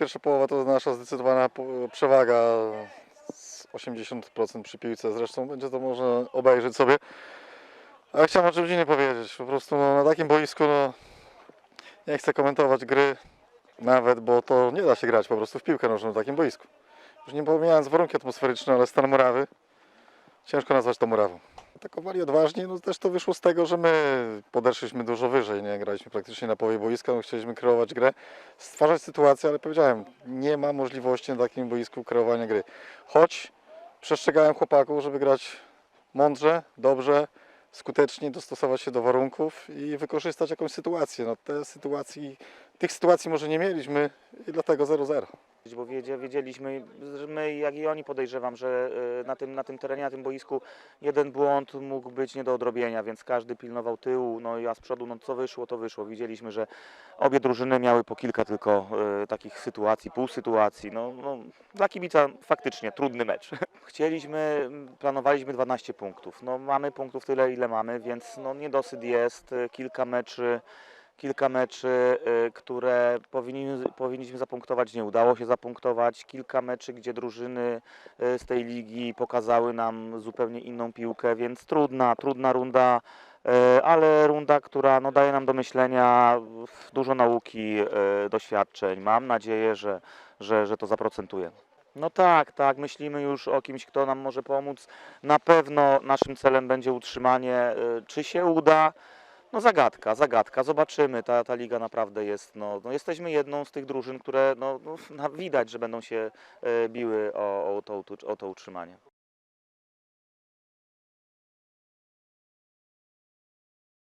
pierwsza połowa to nasza zdecydowana przewaga. z 80% przy piłce. Zresztą będzie to można obejrzeć sobie. A chciałem o czymś innym powiedzieć. Po prostu no, na takim boisku no, nie chcę komentować gry nawet, bo to nie da się grać po prostu w piłkę nożną na takim boisku. Już nie pomijając warunki atmosferyczne, ale stan murawy ciężko nazwać to murawą. Atakowali odważnie, no też to wyszło z tego, że my podeszliśmy dużo wyżej, nie graliśmy praktycznie na połowie boiska, no chcieliśmy kreować grę, stwarzać sytuację, ale powiedziałem, nie ma możliwości na takim boisku kreowania gry. Choć przestrzegałem chłopaków, żeby grać mądrze, dobrze, skutecznie, dostosować się do warunków i wykorzystać jakąś sytuację. No te sytuacji, tych sytuacji może nie mieliśmy i dlatego 0-0. Bo wiedzie, wiedzieliśmy, my jak i oni podejrzewam, że y, na tym, na tym terenie, na tym boisku jeden błąd mógł być nie do odrobienia, więc każdy pilnował tyłu, no i a z przodu no co wyszło, to wyszło. Widzieliśmy, że obie drużyny miały po kilka tylko y, takich sytuacji, pół sytuacji. No, no, dla kibica faktycznie trudny mecz. Chcieliśmy, planowaliśmy 12 punktów. No mamy punktów tyle, ile mamy, więc no niedosyt jest, y, kilka meczy kilka meczy, y, które powinni, powinniśmy zapunktować, nie udało się zapunktować. Kilka meczy, gdzie drużyny y, z tej ligi pokazały nam zupełnie inną piłkę, więc trudna, trudna runda, y, ale runda, która no, daje nam do myślenia, dużo nauki, doświadczeń. Mam nadzieję, że, że, że to zaprocentuje. No tak, tak, myślimy już o kimś, kto nam może pomóc. Na pewno naszym celem będzie utrzymanie. Czy się uda? No zagadka, zagadka, zobaczymy. Ta, ta liga naprawdę jest, no, no jesteśmy jedną z tych drużyn, które no, no, widać, że będą się e, biły o, o, to, o to utrzymanie.